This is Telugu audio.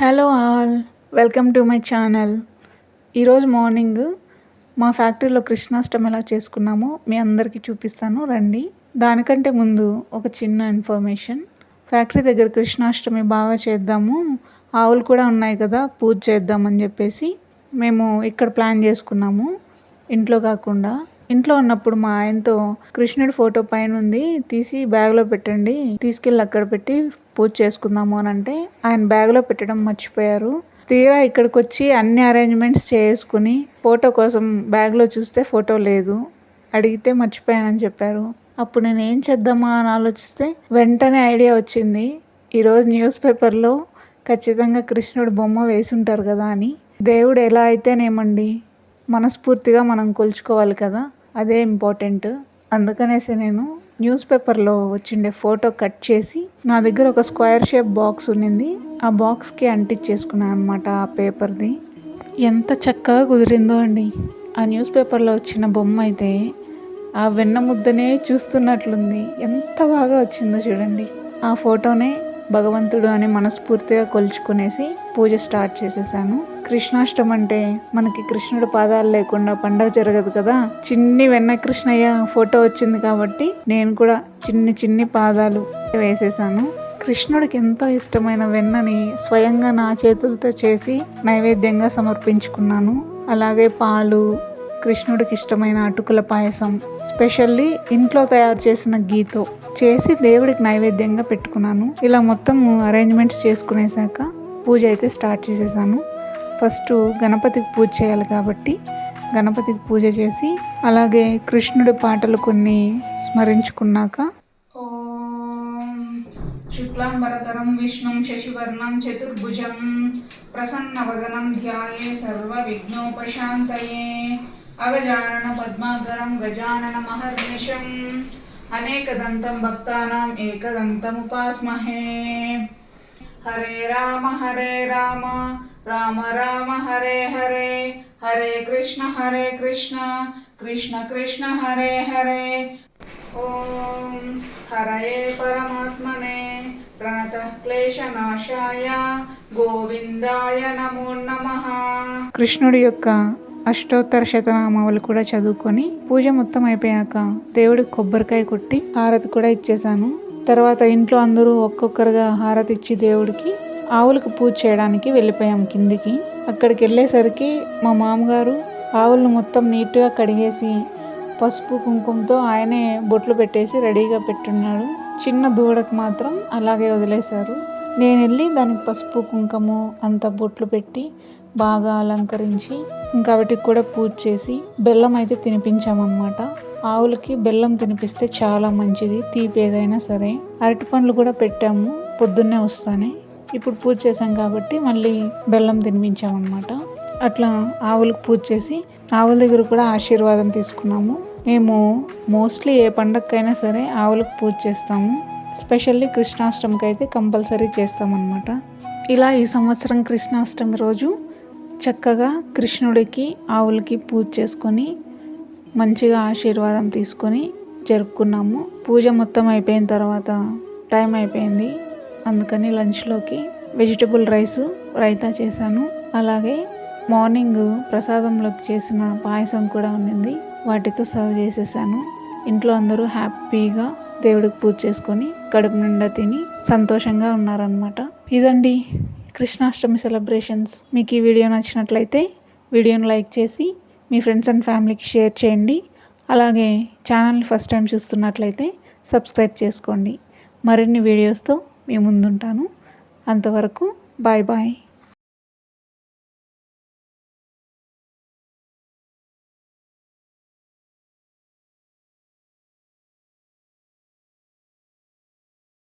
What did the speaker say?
Hello all welcome to my channel ఈరోజు మార్నింగ్ మా ఫ్యాక్టరీలో కృష్ణాష్టమి ఎలా చేసుకున్నామో. మీ అందరికీ చూపిస్తాను రండి. దానికంటే ముందు ఒక చిన్న ఇన్ఫర్మేషన్ ఫ్యాక్టరీ దగ్గర కృష్ణాష్టమి బాగా చేద్దాము. ఆవులు కూడా ఉన్నాయి కదా పూజ చేద్దామని చెప్పేసి మేము ఇక్కడ ప్లాన్ చేసుకున్నాము. ఇంట్లో కాకుండా ఇంట్లో ఉన్నప్పుడు మా ఆయనతో కృష్ణుడి ఫోటో పైన ఉంది తీసి బ్యాగ్లో పెట్టండి తీసుకెళ్ళి అక్కడ పెట్టి పూజ చేసుకుందాము అని అంటే ఆయన బ్యాగ్లో పెట్టడం మర్చిపోయారు. తీరా ఇక్కడికి వచ్చి అన్ని అరేంజ్మెంట్స్ చేసుకుని ఫోటో కోసం బ్యాగ్లో చూస్తే ఫోటో లేదు. అడిగితే మర్చిపోయానని చెప్పారు. అప్పుడు నేను ఏం చేద్దామా అని ఆలోచిస్తే వెంటనే ఐడియా వచ్చింది. ఈరోజు న్యూస్ పేపర్లో ఖచ్చితంగా కృష్ణుడు బొమ్మ వేసి ఉంటారు కదా అని. దేవుడు ఎలా అయితేనేమండి మనస్ఫూర్తిగా మనం కొలుచుకోవాలి కదా. అదే ఇంపార్టెంట్ అందుకనేసి నేను న్యూస్ పేపర్లో వచ్చిండే ఫోటో కట్ చేసి నా దగ్గర ఒక స్క్వేర్ షేప్ బాక్స్ ఉన్నింది. ఆ బాక్స్కి అంటించేసుకున్నాను అనమాట ఆ పేపర్ది ఎంత చక్కగా కుదిరిందో అండి. ఆ న్యూస్ పేపర్లో వచ్చిన బొమ్మ అయితే ఆ వెన్న ముద్దనే చూస్తున్నట్లుంది. ఎంత బాగా వచ్చిందో చూడండి. ఆ ఫోటోనే భగవంతుడు అని మనస్ఫూర్తిగా కొలుచుకునేసి పూజ స్టార్ట్ చేసేసాను. కృష్ణాష్టమి అంటే మనకి కృష్ణుడు పాదాలు లేకుండా పండగ జరగదు కదా. చిన్ని వెన్న కృష్ణయ్య ఫోటో వచ్చింది కాబట్టి నేను కూడా చిన్ని చిన్ని పాదాలు వేసేసాను. కృష్ణుడికి ఎంతో ఇష్టమైన వెన్నని స్వయంగా నా చేతులతో చేసి నైవేద్యంగా సమర్పించుకున్నాను. అలాగే పాలు కృష్ణుడికి ఇష్టమైన అటుకుల పాయసం స్పెషల్లీ ఇంట్లో తయారు చేసిన గీతో చేసి దేవుడికి నైవేద్యంగా పెట్టుకున్నాను. ఇలా మొత్తం అరేంజ్మెంట్స్ చేసుకునేసాక పూజ అయితే స్టార్ట్ చేసేసాను. ఫస్ట్ గణపతికి పూజ చేయాలి కాబట్టి గణపతికి పూజ చేసి అలాగే కృష్ణుడి పాటలు కొన్ని స్మరించుకున్నాక శుక్లాంబరతరం విష్ణుం శశివర్ణం చతుర్భుజం ప్రసన్నవదనం ధ్యాయే సర్వ విఘ్నోపశాంతయే అగజానన పద్మాగరం గజానన మహర్నిశం అనేకదంతం భక్తానాం ఏకదంతముపాస్మహే. హరే రామ హరే రామ రామ రామ హరే హరే హరే కృష్ణ హరే కృష్ణ కృష్ణ కృష్ణ హరే హరే. ఓం హరయే పరమాత్మనే ప్రణత క్లేశనాశాయ గోవిందాయ నమో నమ. కృష్ణుడి యొక్క అష్టోత్తర శతనామాలు కూడా చదువుకొని పూజ మొత్తం అయిపోయాక దేవుడికి కొబ్బరికాయ కొట్టి హారతి కూడా ఇచ్చేసాను తర్వాత ఇంట్లో అందరూ ఒక్కొక్కరుగా హారతి ఇచ్చి దేవుడికి ఆవులకు పూజ చేయడానికి వెళ్ళిపోయాం కిందికి. అక్కడికి వెళ్ళేసరికి మా మామగారు ఆవులను మొత్తం నీట్గా కడిగేసి పసుపు కుంకుమతో ఆయనే బొట్లు పెట్టేసి రెడీగా పెట్టున్నాడు. చిన్న దూడకు మాత్రం అలాగే వదిలేశారు. నేను వెళ్ళి దానికి పసుపు కుంకుమ అంత బొట్లు పెట్టి బాగా అలంకరించి ఇంకా వాటికి కూడా పూజ చేసి బెల్లం అయితే తినిపించామన్నమాట. ఆవులకి బెల్లం తినిపిస్తే చాలా మంచిది తీపి ఏదైనా సరే. అరటి పండ్లు కూడా పెట్టాము పొద్దున్నే వస్తానే. ఇప్పుడు పూజ చేసాం కాబట్టి మళ్ళీ బెల్లం తినిపించామన్నమాట. అట్లా ఆవులకు పూజ చేసి ఆవుల దగ్గర కూడా ఆశీర్వాదం తీసుకున్నాము. మేము మోస్ట్లీ ఏ పండగకైనా సరే ఆవులకు పూజ చేస్తాము. స్పెషల్లీ కృష్ణాష్టమికి అయితే కంపల్సరీ చేస్తామన్నమాట. ఇలా ఈ సంవత్సరం కృష్ణాష్టమి రోజు చక్కగా కృష్ణుడికి ఆవులకి పూజ చేసుకొని మంచిగా ఆశీర్వాదం తీసుకొని జరుపుకున్నాము. పూజ మొత్తం అయిపోయిన తర్వాత టైం అయిపోయింది. అందుకని లంచ్లోకి వెజిటబుల్ రైస్ రైతా చేశాను. అలాగే మార్నింగ్ ప్రసాదంలోకి చేసిన పాయసం కూడా ఉండింది వాటితో సర్వ్ చేసేసాను. ఇంట్లో అందరూ హ్యాపీగా దేవుడికి పూజ చేసుకొని కడుపు నిండా తిని సంతోషంగా ఉన్నారనమాట ఇదండి కృష్ణాష్టమి సెలబ్రేషన్స్. మీకు ఈ వీడియో నచ్చినట్లయితే వీడియోని లైక్ చేసి మీ ఫ్రెండ్స్ అండ్ ఫ్యామిలీకి షేర్ చేయండి. అలాగే ఛానల్ని ఫస్ట్ టైం చూస్తున్నట్లయితే సబ్స్క్రైబ్ చేసుకోండి. మరిన్ని వీడియోస్తో మీ ముందుంటాను. అంతవరకు బాయ్ బాయ్.